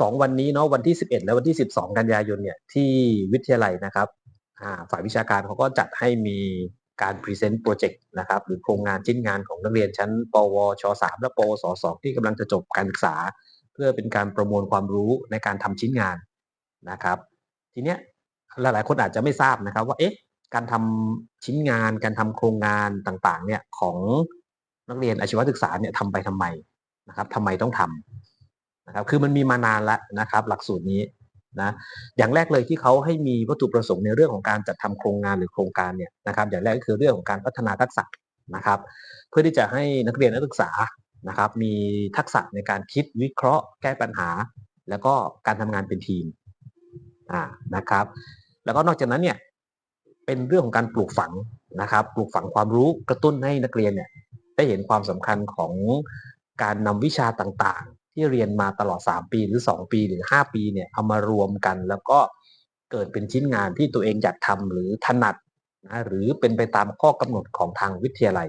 สองวันนี้เนาะวันที่ 11 และวันที่ 12 กันยายนเนี่ยที่วิทยาลัยนะครับฝ่ายวิชาการเขาก็จัดให้มีการพรีเซนต์โปรเจกต์นะครับหรือโครงงานชิ้นงานของนักเรียนชั้น ปวช 3 และปวส 2 ที่กำลังจะจบการศึกษา เพื่อเป็นการประมวลความรู้ในการทำชิ้นงานนะครับ ทีเนี้ยหลายๆ คนอาจจะไม่ทราบนะครับว่าเอ๊ะการทำชิ้นงาน การทำโครงงานต่างๆเนี่ยของนักเรียนอาชีวศึกษาเนี่ยทำไปทำไมนะครับทำไมต้องทำ นะครับคือมันมีมานานแล้วนะครับ หลักสูตรนี้นะอย่างแรกเลยที่เขาให้มีวัตถุประสงค์ในเรื่องของการจัดทำโครงงานหรือโครงการเนี่ยนะครับอย่างแรกก็คือเรื่องของการพัฒนาทักษะนะครับ เพื่อที่จะให้นักเรียนนักศึกษานะครับ มีทักษะในการคิดวิเคราะห์ แก้ปัญหา แล้วก็การทำงานเป็นทีมอ่านะครับ แล้วก็นอกจากนั้นเนี่ยเป็นเรื่องของการปลูกฝังนะครับ ปลูกฝังความรู้กระตุ้นให้นักเรียนเนี่ยได้เห็นความสำคัญของการนำวิชาต่าง ที่เรียนมาตลอด 3 ปีหรือ 2 ปีหรือ 5 ปีเนี่ยเอามารวมกัน แล้วก็เกิดเป็นชิ้นงานที่ตัวเองอยากทำหรือถนัดนะหรือเป็นไปตามข้อกำหนดของทางวิทยาลัย